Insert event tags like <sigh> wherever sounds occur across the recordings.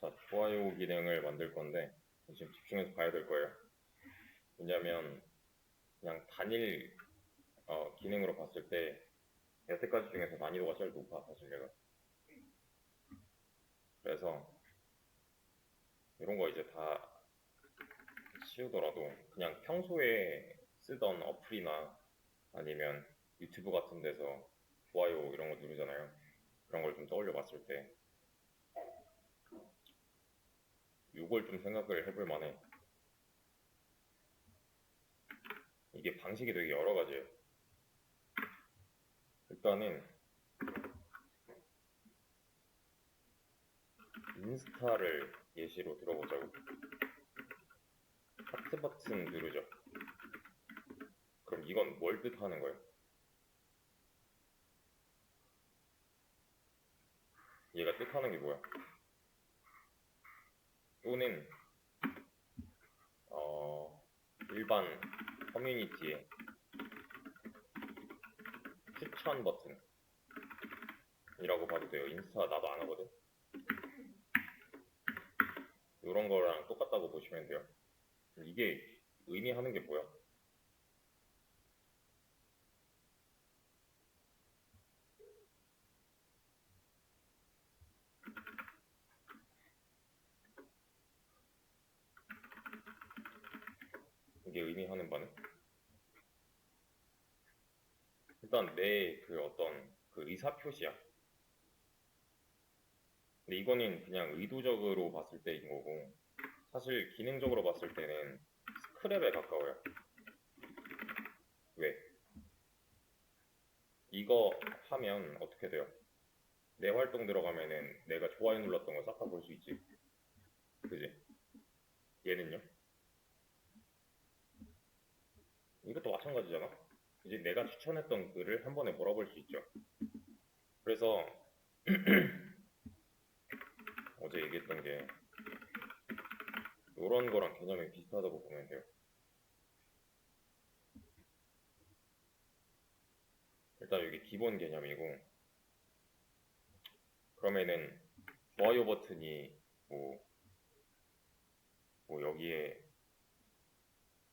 자, 좋아요 기능을 만들 건데 지금 집중해서 봐야 될 거예요. 왜냐면 그냥 단일 어, 기능으로 봤을 때 여태까지 중에서 난이도가 제일 높아 사실 내가. 그래서 이런 거 이제 다 치우더라도 그냥 평소에 쓰던 어플이나 아니면 유튜브 같은 데서 좋아요 이런 거 누르잖아요. 그런 걸 좀 떠올려 봤을 때 이걸 좀 생각을 해볼 만해. 이게 방식이 되게 여러 가지예요. 일단은 인스타를 예시로 들어보자고. 하트 버튼 누르죠. 그럼 이건 뭘 뜻하는 거예요? 얘가 뜻하는 게 뭐야? 또는 어, 일반 커뮤니티에 추천 버튼이라고 봐도 돼요. 인스타 나도 안 하거든. 이런 거랑 똑같다고 보시면 돼요. 이게 의미하는 게 뭐야? 이게 의미하는 바는? 일단 내 그 어떤 그 의사 표시야. 근데 이거는 그냥 의도적으로 봤을 때인 거고, 사실 기능적으로 봤을 때는 스크랩에 가까워요. 왜? 이거 하면 어떻게 돼요? 내 활동 들어가면은 내가 좋아요 눌렀던 거 싹 다 볼 수 있지. 그지? 얘는요? 이것도 마찬가지잖아. 이제 내가 추천했던 글을 한 번에 몰아볼 수 있죠. 그래서 <clears throat> 어제 얘기했던 게 이런 거랑 개념이 비슷하다고 보면 돼요. 일단 여기 기본 개념이고 그러면은 좋아요 버튼이 뭐, 뭐 여기에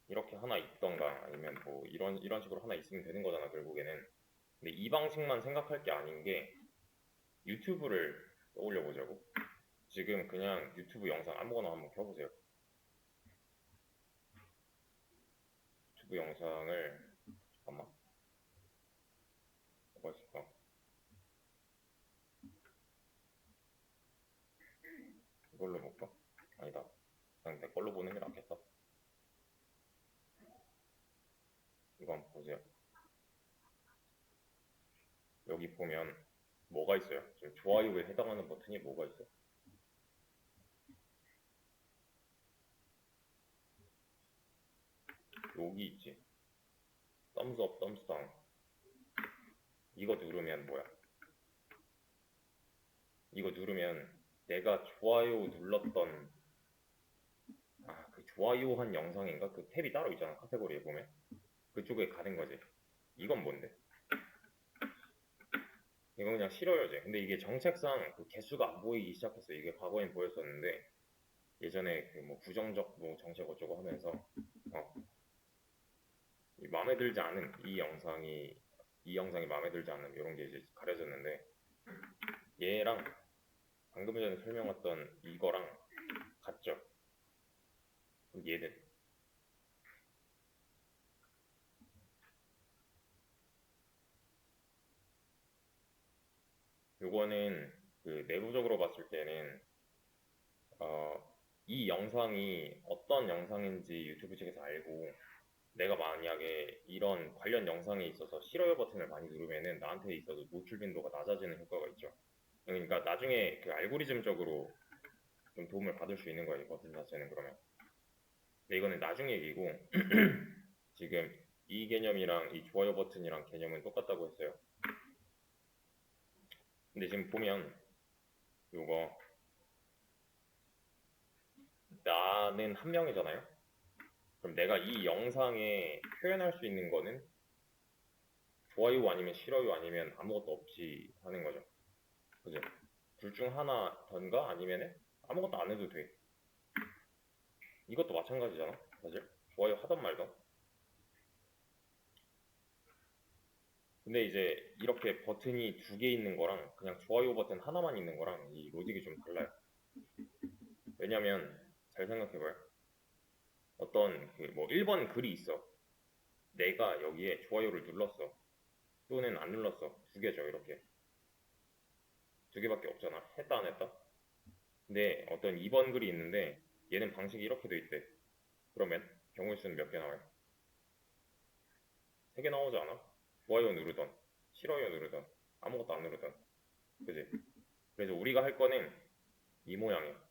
이렇게 하나 있던가 아니면 뭐 이런 이런 식으로 하나 있으면 되는 거잖아 결국에는. 근데 이 방식만 생각할 게 아닌 게 유튜브를 떠올려 보자고. 지금 그냥 유튜브 영상 아무거나 한번 켜보세요. 유튜브 영상을 잠깐만. 뭐가 있을까? 이걸로 볼까? 아니다. 그냥 내 걸로 보는 게 낫겠다 이거 한번 보세요. 여기 보면 뭐가 있어요? 지금 좋아요에 해당하는 버튼이 뭐가 있어요? 여기 있지. thumbs up, thumbs down. 이거 누르면 뭐야? 이거 누르면 내가 좋아요 눌렀던 아, 그 좋아요 한 영상인가? 그 탭이 따로 있잖아. 카테고리에 보면. 그쪽에 가는 거지. 이건 뭔데? 이건 그냥 싫어요지. 근데 이게 정책상 그 개수가 안 보이기 시작했어. 이게 과거엔 보였었는데 예전에 그 뭐 부정적 뭐 정책 어쩌고 하면서 어, 이 마음에 들지 않은 이 영상이 이 영상이 마음에 들지 않는 이런 게 이제 가려졌는데 얘랑 방금 전에 설명했던 이거랑 같죠. 얘는 요거는 그 내부적으로 봤을 때는 어, 이 영상이 어떤 영상인지 유튜브 측에서 알고 내가 만약에 이런 관련 영상에 있어서 싫어요 버튼을 많이 누르면은 나한테 있어서 노출 빈도가 낮아지는 효과가 있죠. 그러니까 나중에 그 알고리즘적으로 좀 도움을 받을 수 있는 거예요, 이 버튼 자체는 그러면. 근데 이거는 나중 얘기고 <clears throat> 지금 이 개념이랑 이 좋아요 버튼이랑 개념은 똑같다고 했어요. 근데 지금 보면 요거 나는 한 명이잖아요. 그럼 내가 이 영상에 표현할 수 있는 거는 좋아요 아니면 싫어요 아니면 아무것도 없이 하는 거죠. 그죠? 둘 중 하나던가 아니면은 아무것도 안 해도 돼. 이것도 마찬가지잖아, 사실. 좋아요 하던 말던. 근데 이제 이렇게 버튼이 두 개 있는 거랑 그냥 좋아요 버튼 하나만 있는 거랑 이 로직이 좀 달라요. 왜냐면 잘 생각해봐요. 어떤 그 뭐 1번 글이 있어. 내가 여기에 좋아요를 눌렀어. 또는 안 눌렀어. 두 개죠, 이렇게. 두 개밖에 없잖아. 했다, 안 했다? 근데 어떤 2번 글이 있는데 얘는 방식이 이렇게 돼 있대. 그러면 경우의 수는 몇 개 나와요? 세 개 나오지 않아? 좋아요 누르던, 싫어요 누르던, 아무것도 안 누르던. 그지? 그래서 우리가 할 거는 이 모양이야.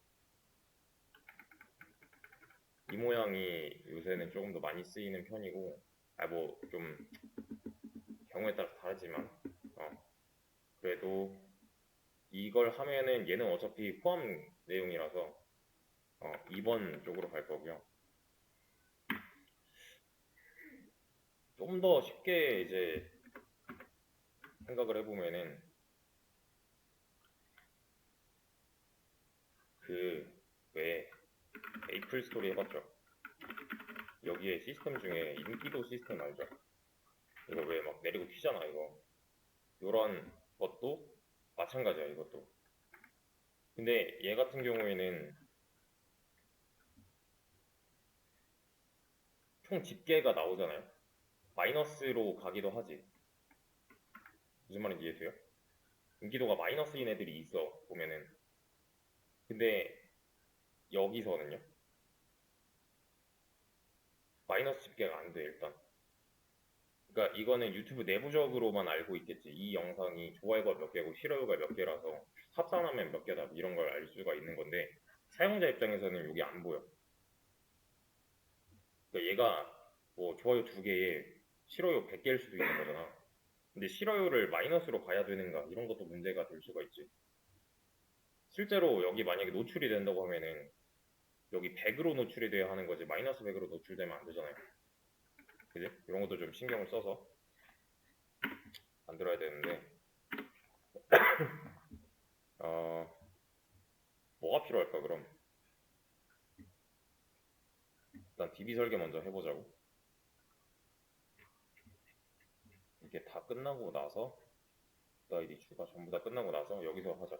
이 모양이 요새는 조금 더 많이 쓰이는 편이고, 아, 뭐, 좀, 경우에 따라 다르지만, 어, 그래도 이걸 하면은 얘는 어차피 포함 내용이라서, 어, 2번 쪽으로 갈 거고요. 좀 더 쉽게 이제 생각을 해보면은, 그, 왜, 에이플 스토리 해봤죠? 여기에 시스템 중에 인기도 시스템 알죠? 이거 왜 막 내리고 튀잖아, 이거. 요런 것도 마찬가지야, 이것도. 근데 얘 같은 경우에는 총 집계가 나오잖아요? 마이너스로 가기도 하지. 무슨 말인지 이해돼요? 인기도가 마이너스인 애들이 있어, 보면은. 근데 여기서는요? 마이너스 집계가 안 돼, 일단. 그러니까 이거는 유튜브 내부적으로만 알고 있겠지. 이 영상이 좋아요가 몇 개고 싫어요가 몇 개라서 합산하면 몇 개다 이런 걸 알 수가 있는 건데 사용자 입장에서는 여기 안 보여. 그러니까 얘가 뭐 좋아요 두 개에 싫어요 100개일 수도 있는 거잖아. 근데 싫어요를 마이너스로 가야 되는가 이런 것도 문제가 될 수가 있지. 실제로 여기 만약에 노출이 된다고 하면은 여기 100으로 노출이 돼야 하는 거지 마이너스 100으로 노출되면 안 되잖아요. 그지? 이런 것도 좀 신경을 써서 만들어야 되는데 <coughs> 어 뭐가 필요할까 그럼 일단 DB 설계 먼저 해보자고 이게 다 끝나고 나서 아이디 추가 전부 다 끝나고 나서 여기서 하자.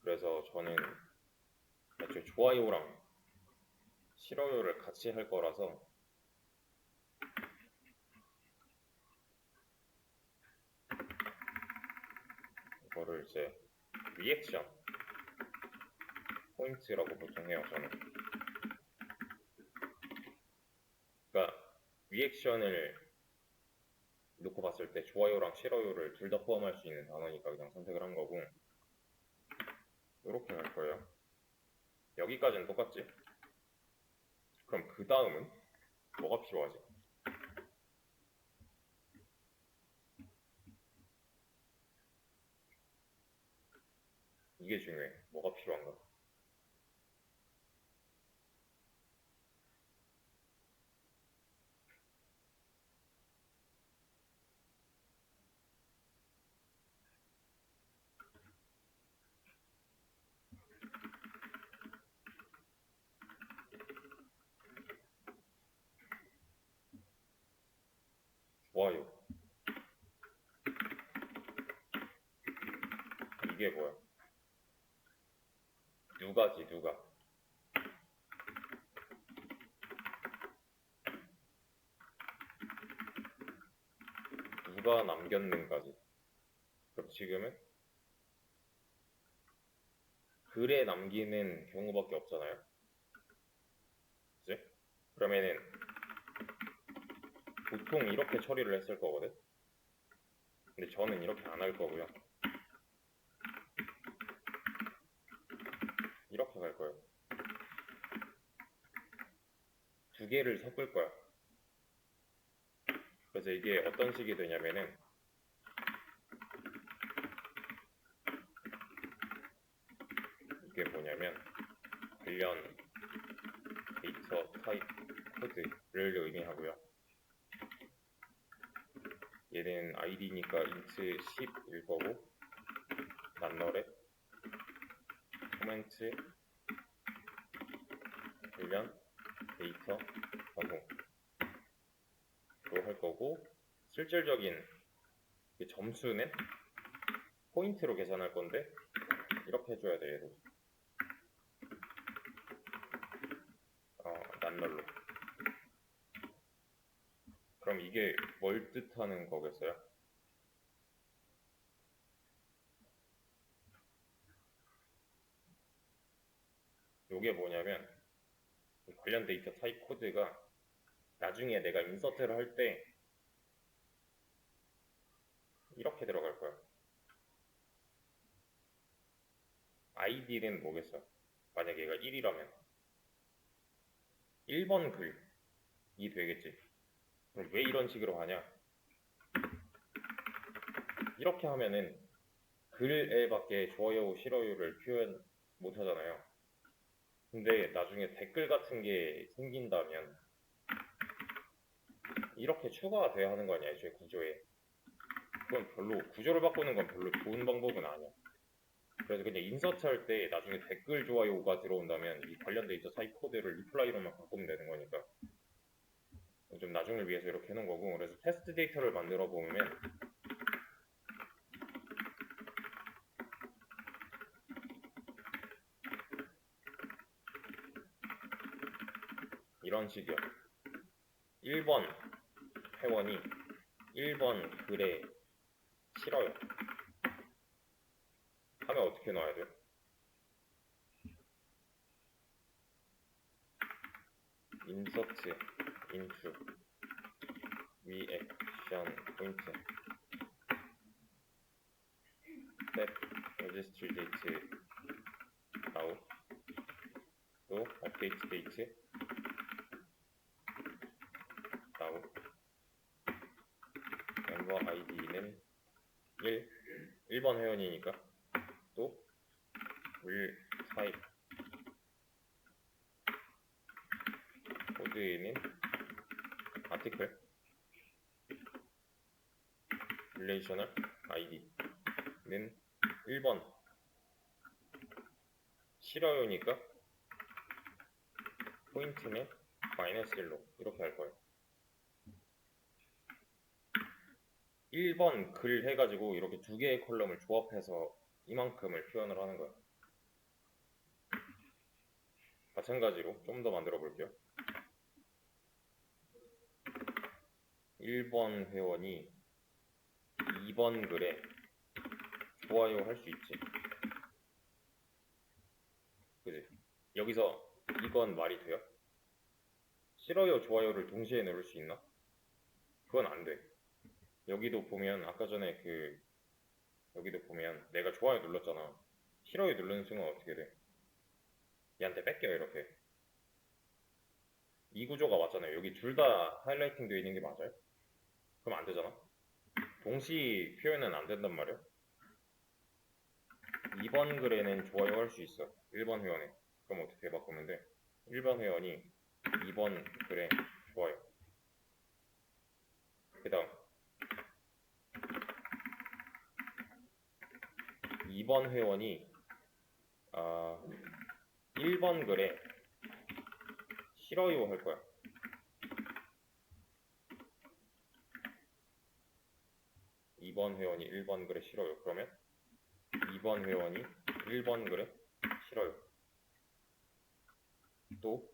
그래서 저는 애초에 좋아요랑 싫어요를 같이 할 거라서 이거를 이제 리액션 포인트라고 보통 해요 저는 그러니까 리액션을 놓고 봤을 때 좋아요랑 싫어요를 둘 다 포함할 수 있는 단어니까 그냥 선택을 한 거고 이렇게 할 거예요 여기까지는 똑같지 그럼 그 다음은 뭐가 필요하지? 이게 중요해. 뭐가 필요한가? 좋아요. 이게 뭐야? 누가지, 누가. 누가 남겼는가지. 그럼 지금은 글에 남기는 경우밖에 없잖아요. 그치? 그러면은 보통 이렇게 처리를 했을 거거든. 근데 저는 이렇게 안 할 거고요. 이렇게 갈 거예요. 두 개를 섞을 거야. 그래서 이게 어떤 식이 되냐면은 이게 뭐냐면 관련 데이터 타입 코드를 의미하고요. 얘는 id니까 int 10일 거고 난널에 포인트 관련 데이터 방송으로 할 거고 실질적인 그 점수는 포인트로 계산할 건데 이렇게 해줘야 돼얘도 어, 난널로 그럼 이게 뭘 뜻하는 거겠어요? 요게 뭐냐면 이 관련 데이터 타입 코드가 나중에 내가 인서트를 할 때 이렇게 들어갈 거야. 아이디는 뭐겠어? 만약에 얘가 1이라면 1번 글이 되겠지. 왜 이런 식으로 하냐? 이렇게 하면은 글에 밖에 좋아요, 싫어요를 표현 못 하잖아요. 근데 나중에 댓글 같은 게 생긴다면 이렇게 추가가 돼야 하는 거 아니야, 애초에 구조에. 그건 별로 구조를 바꾸는 건 별로 좋은 방법은 아니야. 그래서 그냥 인서트 할 때 나중에 댓글 좋아요가 들어온다면 이 관련 데이터 타입 코드를 리플라이로만 바꾸면 되는 거니까 좀 나중을 위해서 이렇게 해놓은 거고 그래서 테스트 데이터를 만들어 보면 이런 식이야 1번 회원이 1번 글에 싫어요. 하면 어떻게 넣어야 돼요? 인서트 인투 리액션 포인트 step registry date now 또 update date now 멤버 아이디는 1 1번 회원이니까 또 will type 코드에는 아티클 relational id는 1번 싫어요니까 포인트는 마이너스 1로 이렇게 할 거예요 1번 글 해가지고 이렇게 두 개의 컬럼을 조합해서 이만큼을 표현을 하는 거야. 마찬가지로 좀 더 만들어 볼게요. 1번 회원이 2번 글에 좋아요 할 수 있지. 그지? 여기서 이건 말이 돼요? 싫어요, 좋아요를 동시에 누를 수 있나? 그건 안 돼. 여기도 보면 아까 전에 그 여기도 보면 내가 좋아요 눌렀잖아 싫어요 누르는 순간 어떻게 돼? 얘한테 뺏겨요 이렇게 이 구조가 맞잖아요 여기 둘 다 하이라이팅 되어 있는 게 맞아요? 그럼 안 되잖아. 동시 표현은 안 된단 말이야? 2번 글에는 좋아요 할 수 있어. 1번 회원에. 그럼 어떻게 바꾸면 돼? 1번 회원이 2번 글에 좋아요. 그 다음. 2번 회원이 아, 1번 글에 싫어요 할 거야. 이번 회원이 1번 글에 싫어요. 그러면 2번 회원이 1번 글에 싫어요. 또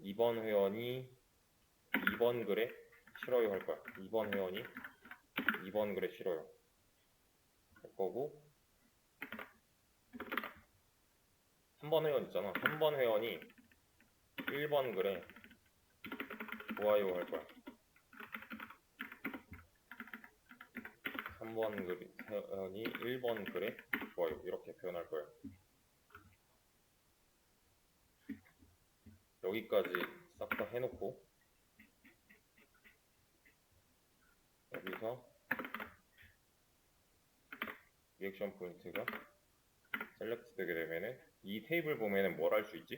2번 회원이 2번 글에 싫어요 할 거야. 2번 회원이 2번 글에 싫어요. 할 거고 3번 회원 있잖아. 3번 회원이 1번 글에 좋아요 할 거야. 3번 글 회원이 1번 글에 좋아요 이렇게 표현할 거예요. 여기까지 싹 다 해놓고 여기서 리액션 포인트가 셀렉트 되게 되면은 이 테이블 보면은 뭘 할 수 있지?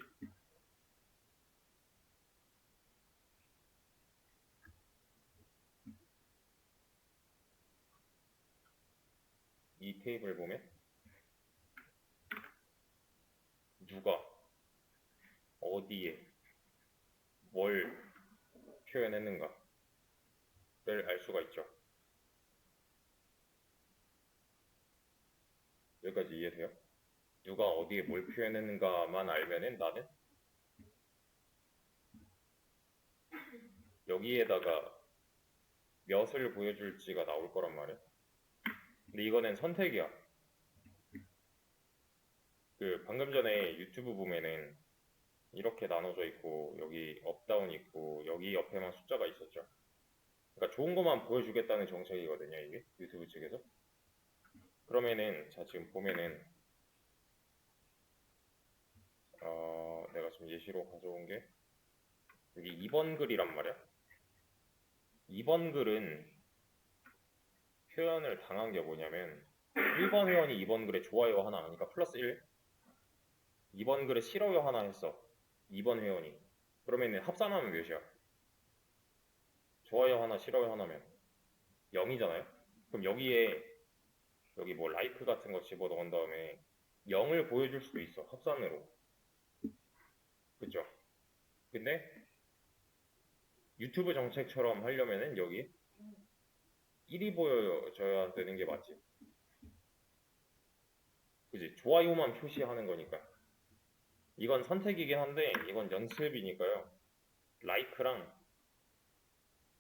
테이블 보면 누가 어디에 뭘 표현했는가를 알 수가 있죠. 여기까지 이해돼요? 누가 어디에 뭘 표현했는가만 알면은 나는 여기에다가 몇을 보여줄지가 나올 거란 말이야. 근데 이거는 선택이야. 그 방금 전에 유튜브 보면은 이렇게 나눠져 있고 여기 업다운 있고 여기 옆에만 숫자가 있었죠. 그러니까 좋은 것만 보여주겠다는 정책이거든요, 이게 유튜브 측에서. 그러면은 자 지금 보면은 어 내가 지금 예시로 가져온 게 여기 2번 글이란 말이야. 2번 글은 표현을 당한 게 뭐냐면 1번 회원이 2번 글에 좋아요 하나 하니까 플러스 1 2번 글에 싫어요 하나 했어. 2번 회원이. 그러면은 합산하면 몇이야? 좋아요 하나 싫어요 하나면 0이잖아요? 그럼 여기에 여기 뭐 라이크 같은 거 집어 넣은 다음에 0을 보여줄 수도 있어 합산으로. 그죠? 근데 유튜브 정책처럼 하려면은 여기 1이 보여줘야 되는 게 맞지. 그지? 좋아요만 표시하는 거니까. 이건 선택이긴 한데 이건 연습이니까요. 라이크랑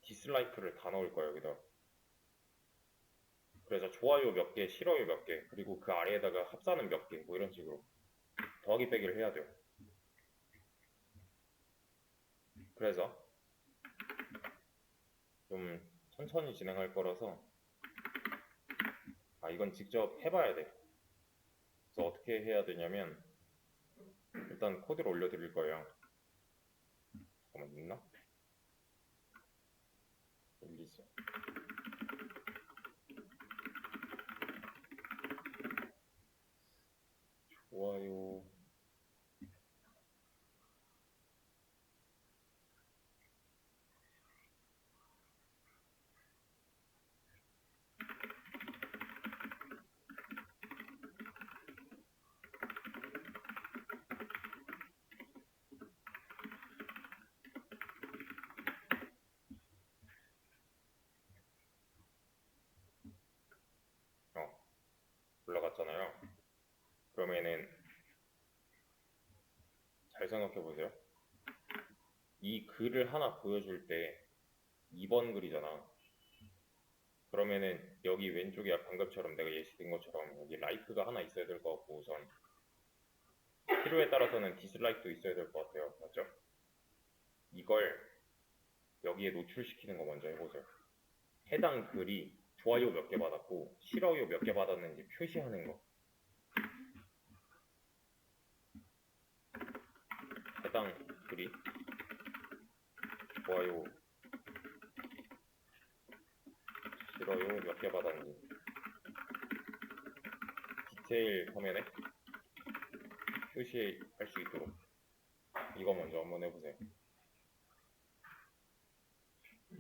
디스라이크를 다 넣을 거예요, 여기다. 그래서 좋아요 몇 개, 싫어요 몇 개, 그리고 그 아래에다가 합산은 몇 개, 뭐 이런 식으로 더하기 빼기를 해야 돼요. 그래서 좀 천천히 진행할 거라서 아 이건 직접 해봐야 돼. 그래서 어떻게 해야 되냐면 일단 코드를 올려드릴 거예요. 잠깐만 있나? 있어. 좋아요. 어, 올라갔잖아요. 그러면은 잘 생각해 보세요. 이 글을 하나 보여줄 때 2번 글이잖아. 그러면은 여기 왼쪽에 방금처럼 내가 예시 든 것처럼 여기 라이크가 하나 있어야 될 것 같고 우선 필요에 따라서는 디스라이크도 있어야 될 것 같아요. 맞죠? 이걸 여기에 노출시키는 거 먼저 해보세요. 해당 글이 좋아요 몇 개 받았고 싫어요 몇 개 받았는지 표시하는 거. 해당 글이 좋아요. 싫어요. 몇 개 받았는지 디테일 화면에 표시할 수 있도록. 이거 먼저 한번 해보세요.